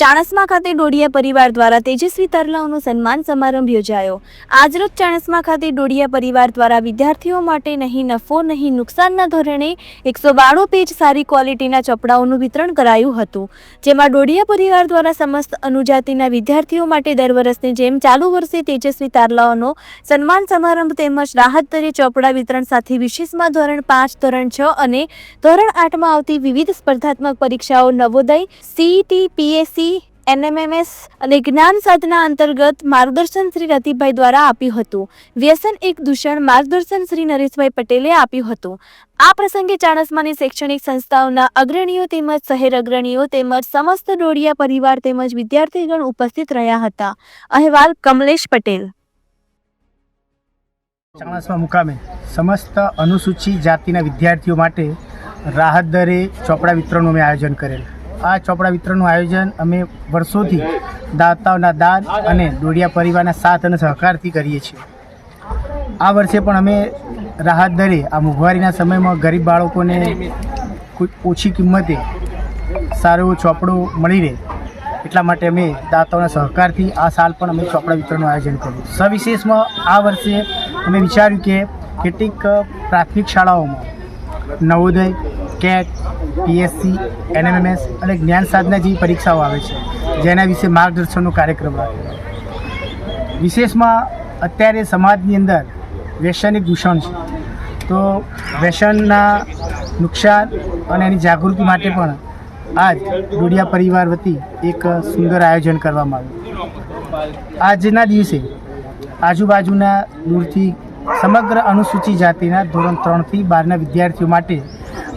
ચાણસ્મા ખાતે ડોડિયા પરિવાર દ્વારા તેજસ્વી તરલાઓનો સન્માન સમારંભ યોજાયો. આજરોજ ચાણસ્મા ખાતે ડોડિયા પરિવાર દ્વારા વિદ્યાર્થીઓ માટે નહીં નફો, નહીં નુકસાનના ધોરણે એકસો બાણું પેજ સારી ક્વોલિટીના ચોપડાઓનું વિતરણ કરાયું હતું. જેમાં ડોડિયા પરિવાર દ્વારા સમસ્ત અનુજાતિના વિદ્યાર્થીઓ માટે દર વર્ષની જેમ ચાલુ વર્ષે તેજસ્વી તારલાઓનો સન્માન સમારંભ તેમજ રાહત દરે ચોપડા વિતરણ સાથે વિશેષમાં ધોરણ પાંચ, ધોરણ છ અને ધોરણ આઠમાં આવતી વિવિધ સ્પર્ધાત્મક પરીક્ષાઓ નવોદય સીઈટી પીએસસી એનએમએમએસ અને જ્ઞાન સાધના અંતર્ગત માર્ગદર્શન શ્રી રતિભાઈ દ્વારા આપ્યું હતું. વ્યસન એક દૂષણ માર્ગદર્શન શ્રી નરેશભાઈ પટેલે આપ્યું હતું. આ પ્રસંગે ચાણસમાની શૈક્ષણિક સંસ્થાઓના અગ્રણીઓ તેમજ શહેર અગ્રણીઓ તેમજ સમસ્ત ડોડિયા પરિવાર તેમજ વિદ્યાર્થીગણ ઉપસ્થિત રહ્યા હતા. અહેવાલ કમલેશ પટેલ. ચાણસમા મુકામે સમસ્ત અનુસૂચિત જાતિના વિદ્યાર્થીઓ માટે રાહત દરે ચોપડા વિતરણનું મેં આયોજન કરેલ. આ ચોપડા વિતરણનું આયોજન અમે વર્ષોથી દાતાઓના દાન અને ડોડિયા પરિવારના સાથ અને સહકારથી કરીએ છીએ. આ વર્ષે પણ અમે રાહત દરે આ મોંઘવારીના સમયમાં ગરીબ બાળકોને ઓછી કિંમતે સારું ચોપડું મળી રહે એટલા માટે અમે દાતાઓના સહકારથી આ સાલ પણ અમે ચોપડા વિતરણનું આયોજન કર્યું. સવિશેષમાં આ વર્ષે અમે વિચાર્યું કે કેટલીક પ્રાથમિક શાળાઓમાં નવોદય, કેટ પીએસસી એનએમએમએસ અને જ્ઞાન સાધના જેવી પરીક્ષાઓ આવે છે. જેના વિશે માર્ગદર્શનનો કાર્યક્રમ આવ્યો વિશેષમાં અત્યારે સમાજની અંદર વ્યસન એક દૂષણ છે. તો વ્યસનના નુકસાન અને એની જાગૃતિ માટે પણ આજ ડોડિયા પરિવાર વતી એક સુંદર આયોજન કરવામાં આવ્યું. આજના દિવસે આજુબાજુના દૂરથી સમગ્ર અનુસૂચિત જાતિના ધોરણ ત્રણથી બારના વિદ્યાર્થીઓ માટે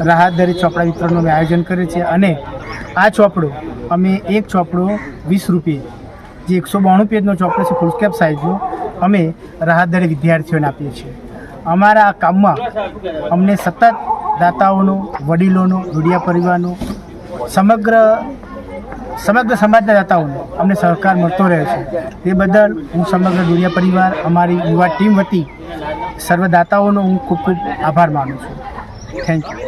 રાહત દરે ચોપડા વિતરણનું અમે આયોજન કરીએ છીએ અને આ ચોપડો, અમે એક ચોપડો વીસ રૂપિયે, જે એકસો બાણું પેજનો ચોપડો છે ફૂલકેપ સાઇઝનો અમે રાહત દરે વિદ્યાર્થીઓને આપીએ છીએ. અમારા આ કામમાં અમને સતત દાતાઓનો, વડીલોનો, મીડિયા પરિવારનો, સમગ્ર સમગ્ર સમાજના દાતાઓનો અમને સહકાર મળતો રહે છે. તે બદલ હું સમગ્ર ડોડિયા પરિવાર, અમારી યુવા ટીમ વતી સર્વ દાતાઓનો હું ખૂબ ખૂબ આભાર માનું છું. Thank you